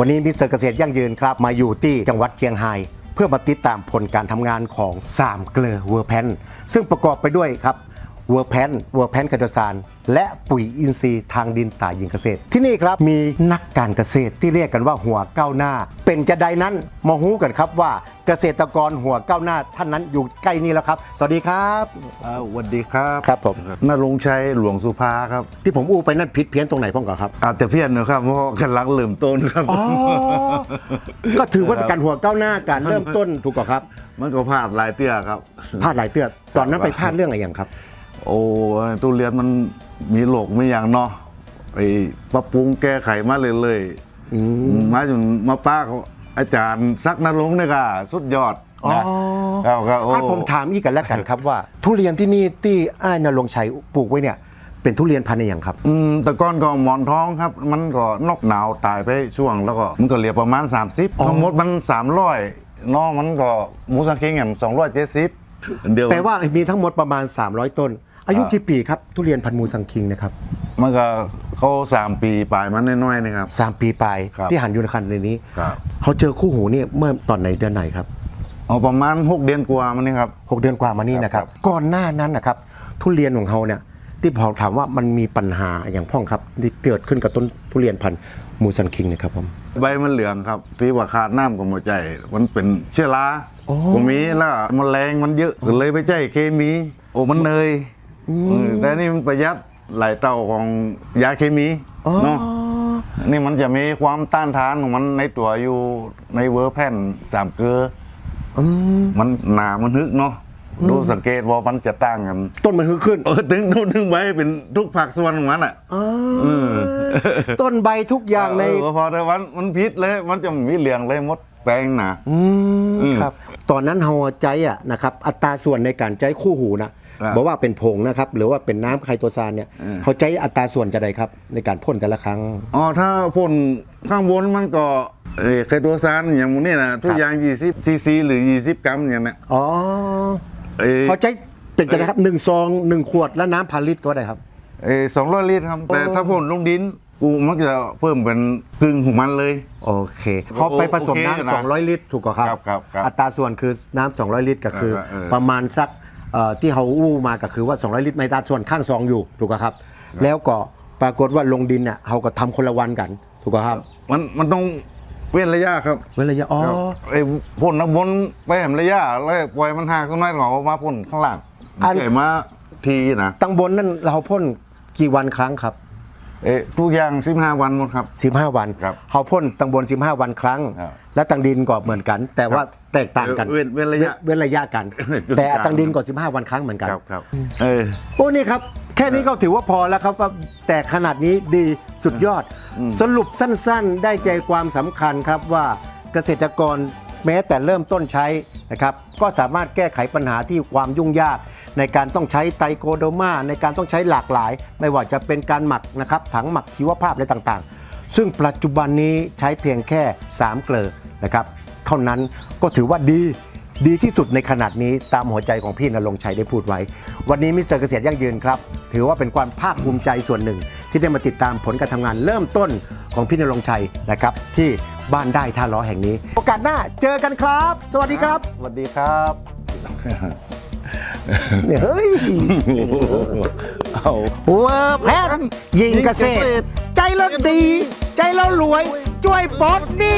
วันนี้มิสเตอร์เกษตรยั่งยืนครับมาอยู่ที่จังหวัดเชียงราย เพื่อมาติดตามผลการทำงานของ3เกลือเวอร์แพนซึ่งประกอบไปด้วยครับ เวอร์แพนเวอร์แพนคาโดซานและปุ๋ยอินทรีย์ทางดินตายิงเกษตร ที่นี่ครับมีนักการเกษตรที่เรียกกันว่าหัวก้าวหน้า เป็นจะใดนั้นมาฮู้กันครับว่าเกษตรกรหัวก้าวหน้าท่านนั้นอยู่ใกล้นี้แล้วครับ สวัสดีครับอ่าสวัสดีครับครับผมนรงค์ชัยหลวงสุภาครับ ที่ผมอู้ไปนั่นผิดเพี้ยนตรงไหนพ่องก่อนครับอาจจะเพี้ยนนะครับเพราะกำลังเริ่มต้นครับอ๋อก็ถือว่าเป็นการหัวก้าวหน้าการเริ่มต้นถูกกว่าครับ มันก็พลาดหลายเตี้ยครับพลาดหลายเตือนตอนนั้นไปพลาดเรื่องอะไรอย่างครับ โอ้ยตุเรียนมันมีโรคไม่อย่างเนาะไอ้ปรับปรุงแก้ไขมาเรื่อยๆมาจนมาป้าเขาอาจารย์ซักนรงค์เนี่ยก็สุดยอดอ๋อนะครับครับโอ้ถ้าผมถามอีกกันแล้วกันครับว่า ทุเรียนที่นี่ที่อ้ายนรงค์ชัยปลูกไว้เนี่ย เป็นทุเรียนพันธุ์อะไรอย่างครับ อืมแต่ก้อนก็หมอนท้องครับ มันก็นอกหนาวตายไปช่วงแล้วก็มันก็เหลือประมาณ 30ทั้งหมดมัน300น้องมันก็หมูสังเกงอย่าง270เดียวแปลว่ามีทั้งหมดประมาณ 300 ต้น อายุกี่ปีครับทุเรียนพันธุ์มูสังคิงนะครับมันก็เขาสามปีปลายมันน้อยๆนะครับ สามปีปลายครับที่หันอยู่ในคันในนี้ครับ เขาเจอคู่หูเนี่ยเมื่อตอนไหนเดือนไหนครับเอาประมาณ6เดือนกว่ามันนี่ครับ หกเดือนกว่ามานี่นะครับ ก่อนหน้านั้นนะครับ ทุเรียนของเขาเนี่ยที่ผมถามว่ามันมีปัญหาอย่างพ่องครับที่เกิดขึ้นกับต้นทุเรียนพันธุ์มูสันคิงนะครับผม ใบมันเหลืองครับที่ว่าขาดน้ำก็หมดใจ มันเป็นเชื้อราอ๋อก็มีแล้วมันแรงมันเยอะก็เลยไปใจเคมี โอ้มันเนยเออ แต่นี่มันประหยัดหลายเท่าของยาเคมีเนาะนี่มันจะมีความต้านทานของมันในตัวอยู่ในเวอร์แพนสามเกลืออมันหนามันฮึกเนาะดูสังเกตว่ามันจะต่างกัน ต้นมันฮึกขึ้นเออถึงดูถึงไว้เป็นทุกผักส่วนของมันอะต้นใบทุกอย่างในเออพอแต่วันมันพิษเลย มันจะมีเหลืองเลยมดแปลงหนาอืมครับ ตอนนั้นเฮาใจอะนะครับ อัตราส่วนในการใจคู่หูนะครั บบอกว่าเป็นผงนะครับหรือว่าเป็นน้ำไคโตซานเนี่ยเออเขาใจอัตราส่วนจะใดครับ ในการพ่นแต่ละครั้งอ๋อถ้าพ่นข้างบนมันก็เออไคโตซานอย่างนี้นะทุกอย่าง 20ซีซีหรือ 20 กรัมอย่างนั้นอ๋อเอ้ยเขาใจเป็นจะไดครับหนึ่งซองหนึ่งขวดแล้วน้ำพันลิตรก็ได้ครับเอ้สองร้อยลิตรครับแต่ถ้าพ่นลงดินกูมักจะเพิ่มเป็นกึ่งของมันเลย โอเคพอไปผสมโอเคน้ำนะสองร้อยลิตรถูกกว่าครับครับครับครับ อัตราส่วนคือน้ำสองร้อยลิตรก็คือเออเออประมาณสัก เอ่อที่เขาอู้มาก็คือว่า 200 ลิตรไม่อัตราส่วนข้างซองอยู่ถูกกว่าครับ แล้วก็ปรากฏว่าลงดินเนี่ยเขาก็ทำคนละวันกันถูกกว่าครับมันมันต้องเว้นระยะครับเว้นระยะอ๋อ ไอ้พ่นน้ำบนไปแหมระยะแล้วปล่อยมันห่างขึ้นมาหน่อยมาพ่นข้างล่างอันใหญ่มาทีนะตังบนนั่นเราพ่นกี่วันครั้งครับ เอ้ทุกอย่าง15วันหมดครับ 15 วันครับเขาพ่นตังบน 15 วันครั้ง ครับและตังดินก็เหมือนกัน แต่ว่าแตกต่างกันเว้นเว้นระยะเว้นระยะกันแต่ตังดินก็15 วันครั้งเหมือนกัน ครับครับเออ โอ้นี่ครับ แค่นี้ก็ถือว่าพอแล้วครับว่าแต่ขนาดนี้ดีสุดยอด สรุปสั้นๆ ได้ใจความสำคัญครับว่าเกษตรกรแม้แต่เริ่มต้นใช้นะครับ ก็สามารถแก้ไขปัญหาที่ความยุ่งยาก ในการต้องใช้ไตรโคโดมาในการต้องใช้หลากหลาย ไม่ว่าจะเป็นการหมักนะครับถังหมักชีวภาพอะไรต่างๆ ซึ่งปัจจุบันนี้ใช้เพียงแค่ 3 เกลอนะครับเท่านั้นก็ถือว่าดีดีที่สุดในขนาดนี้ตามหัวใจของพี่นรงชัยได้พูดไว้ วันนี้มิสเตอร์เกษตรยั่งยืนครับ ถือว่าเป็นความภาคภูมิใจส่วนหนึ่ง ที่ได้มาติดตามผลการทำงานเริ่มต้นของพี่นรงชัยนะครับ ที่บ้านได้ท่าล้อแห่งนี้ โอกาสหน้าเจอกันครับ สวัสดีครับ สวัสดีครับ เนี่ยเฮ้ยเอาเวอร์แพนยิงเกษตร ใจเราดี ใจเรารวย ช่วยปลดหนี้